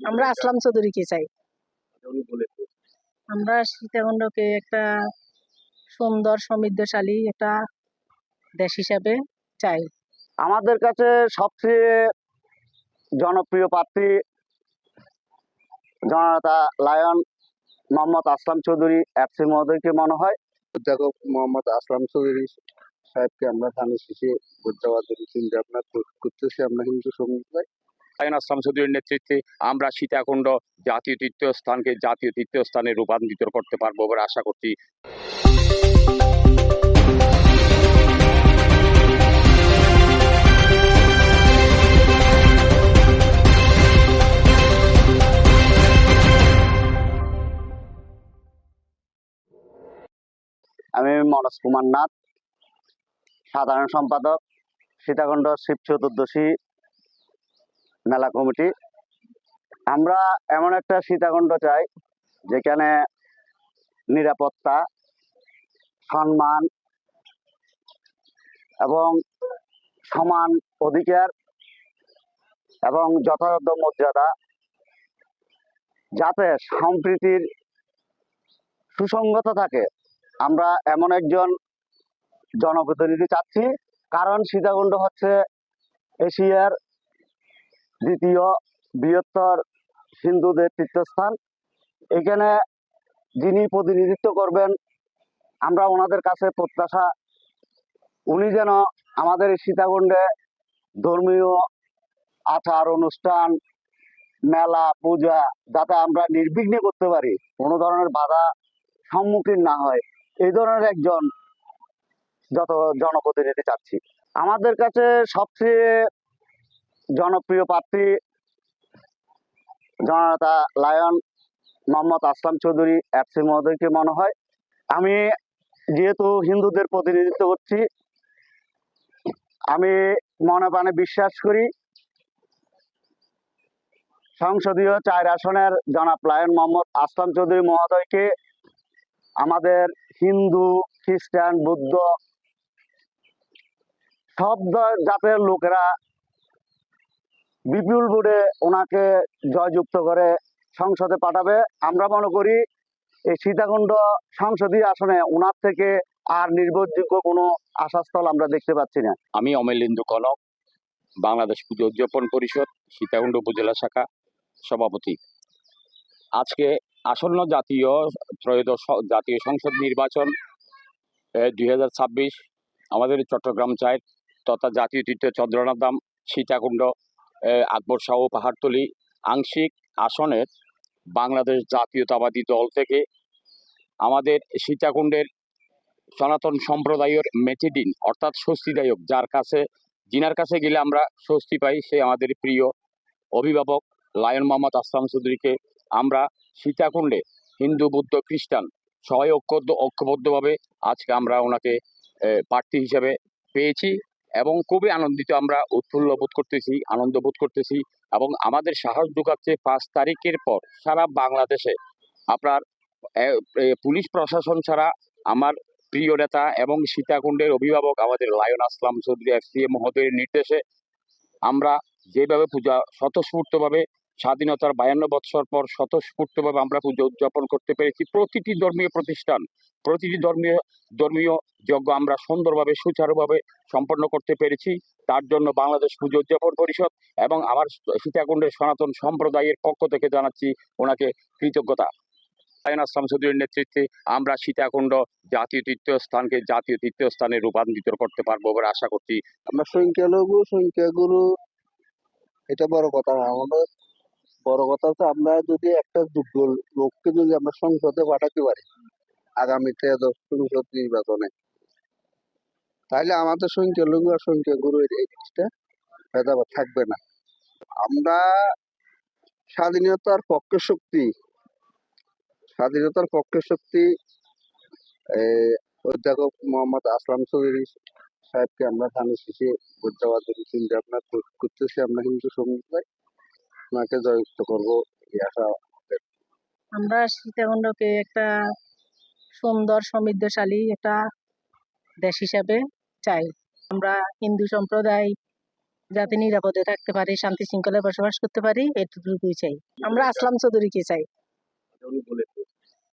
আমরা আসলাম চৌধুরীকে চাই। আমরা সীতাকুণ্ডকে একটা সুন্দর সমৃদ্ধশালী একটা দেশ হিসাবে চাই। আমাদের কাছে সবচেয়ে জনপ্রিয় প্রার্থী জনতা লায়ন মোহাম্মদ আসলাম চৌধুরী এফসি মহোদয়কে মনে হয়। অধ্যাপক মোহাম্মদ আসলাম চৌধুরী সাহেবকে আমরা ধানের শীষে ভোট দেওয়ার জন্য চিন্তা ভাবনা করতেছি আমরা হিন্দু সম্প্রদায় আইন আসলাম নেতৃত্বে আমরা সীতাকুণ্ড জাতীয় তীর্থস্থানকে জাতীয় তীর্থস্থানে রূপান্তরিত করতে পারব বলে আশা করছি। আমি মনোজ কুমার নাথ, সাধারণ সম্পাদক, সীতাকুণ্ড শিব চতুর্দশী মেলা কমিটি। আমরা এমন একটা সীতাকুণ্ড চাই, যেখানে নিরাপত্তা, সম্মান এবং সমান অধিকার এবং যথাযথ মর্যাদা, যাতে সম্প্রীতির সুসংগত থাকে। আমরা এমন একজন জনপ্রতিনিধি চাচ্ছি, কারণ সীতাকুণ্ড হচ্ছে এশিয়ার দ্বিতীয় বৃহত্তর হিন্দুদের তীর্থস্থান। এখানে যিনি প্রতিনিধিত্ব করবেন, আমরা ওনাদের কাছে প্রত্যাশা, উনি যেন আমাদের এই সীতাকুণ্ডে ধর্মীয় আচার, অনুষ্ঠান, মেলা, পূজা, যাতে আমরা নির্বিঘ্নে করতে পারি, কোনো ধরনের বাধা সম্মুখীন না হয়, এই ধরনের একজন যত জনপ্রতিনিধি চাচ্ছি। আমাদের কাছে সবচেয়ে জনপ্রিয় প্রার্থী জনতা লায়ন মোহাম্মদ আসলাম চৌধুরী এফসি মহোদয়কে মনে হয়। আমি যেহেতু হিন্দুদের প্রতিনিধিত্ব করছি, আমি মনে প্রাণে বিশ্বাস করি, সংসদীয় চার আসনের জনাব লায়ন মোহাম্মদ আসলাম চৌধুরী মহোদয়কে আমাদের হিন্দু, খ্রিস্টান, বৌদ্ধ সব জাতের লোকেরা বিপুল ভোটে ওনাকে জয়যুক্ত করে সংসদে পাঠাবে। আমরা মনে করি এই সীতাকুণ্ড সংসদীয় আসনে ওনার থেকে আর নির্ভরযোগ্য কোনো আশাস্থল আমরা দেখতে পাচ্ছি না। আমি অমলেন্দু কনক, বাংলাদেশ পুজো উদযাপন পরিষদ, সীতাকুণ্ড উপজেলা শাখা সভাপতি। আজকে আসন্ন জাতীয়, ত্রয়োদশ জাতীয় সংসদ নির্বাচন দুই হাজার ছাব্বিশ, আমাদের চট্টগ্রাম চাই তথা জাতীয় তীর্থ চন্দ্রনাথ ধাম, সীতাকুণ্ড আকবর শাহ পাহাড়তলি আংশিক আসনের বাংলাদেশ জাতীয়তাবাদী দল থেকে আমাদের সীতাকুণ্ডের সনাতন সম্প্রদায়ের মেচেডিন, অর্থাৎ স্বস্তিদায়ক, যার কাছে যিনার কাছে গেলে আমরা স্বস্তি পাই, সে আমাদের প্রিয় অভিভাবক লায়ন মোহাম্মদ আসলাম চৌধুরীকে। আমরা সীতাকুণ্ডে হিন্দু, বুদ্ধ, খ্রিস্টান সবাই ঐক্য ঐক্যবদ্ধভাবে আজকে আমরা ওনাকে প্রার্থী হিসেবে পেয়েছি। এবং খুবই আনন্দিত আমরা উৎফুল্ল বোধ করতেছি, আনন্দ বোধ করতেছি এবং আমাদের সাহস ঢুকাচ্ছে পাঁচ তারিখের পর সারা বাংলাদেশে। আপনার পুলিশ প্রশাসন ছাড়া আমার প্রিয় নেতা এবং সীতাকুণ্ডের অভিভাবক আমাদের lion Aslam Chowdhury F C A মহোদয়ের নির্দেশে আমরা যেভাবে পূজা স্বতঃস্ফূর্তভাবে স্বাধীনতার বায়ান্ন বৎসর পর স্বতঃস্ফূর্তভাবে আমরা পুজো উদযাপন করতে পেরেছি। প্রতিটি ধর্মীয় প্রতিষ্ঠান, প্রতিটি ধর্মীয় ধর্মীয় যজ্ঞ আমরা সুন্দরভাবে, সুচারুভাবে সম্পন্ন করতে পেরেছি। তার জন্য বাংলাদেশ পুজো উদযাপন পরিষদ এবং আমার সীতাকুণ্ডের সনাতন সম্প্রদায়ের পক্ষ থেকে জানাচ্ছি ওনাকে কৃতজ্ঞতা। আসলাম চৌধুরীর নেতৃত্বে আমরা সীতাকুণ্ড জাতীয় তীর্থস্থানকে জাতীয় তীর্থস্থানে রূপান্তরিত করতে পারব বলে আশা করছি। আমরা সংখ্যালঘু, সংখ্যাগুরু, এটা বড় কথা না, আমাদের বড় কথা হচ্ছে আমরা যদি একটা যোগ্য লোককে যদি আমরা সংসদে পাঠাতে পারি আগামী ত্রয়োদশ সংসদ নির্বাচনে তাহলে আমাদের সংখ্যালঘু আর সংখ্যাগুরু এই জিনিসটা ভেদাভেদ থাকবে না। আমরা স্বাধীনতার পক্ষে শক্তি, স্বাধীনতার পক্ষে শক্তি অধ্যাপক মোহাম্মদ আসলাম চৌধুরী সাহেবকে আমরা ধানের শীষে ভোট দেওয়ার জন্য চিন্তা ভাবনা করতেছি, আমরা হিন্দু সম্প্রদায় ওনাকে জয়যুক্ত করব এই আশা আমরা সীতাকুণ্ডকে একটা সুন্দর সমৃদ্ধশালী একটা দেশ হিসাবে চাই। আমরা হিন্দু সম্প্রদায় যাতে নিরাপদে থাকতে পারি শান্তি শৃঙ্খলায় বসবাস করতে পারি এটুকুই চাই। আমরা আসলাম চৌধুরীকে চাই।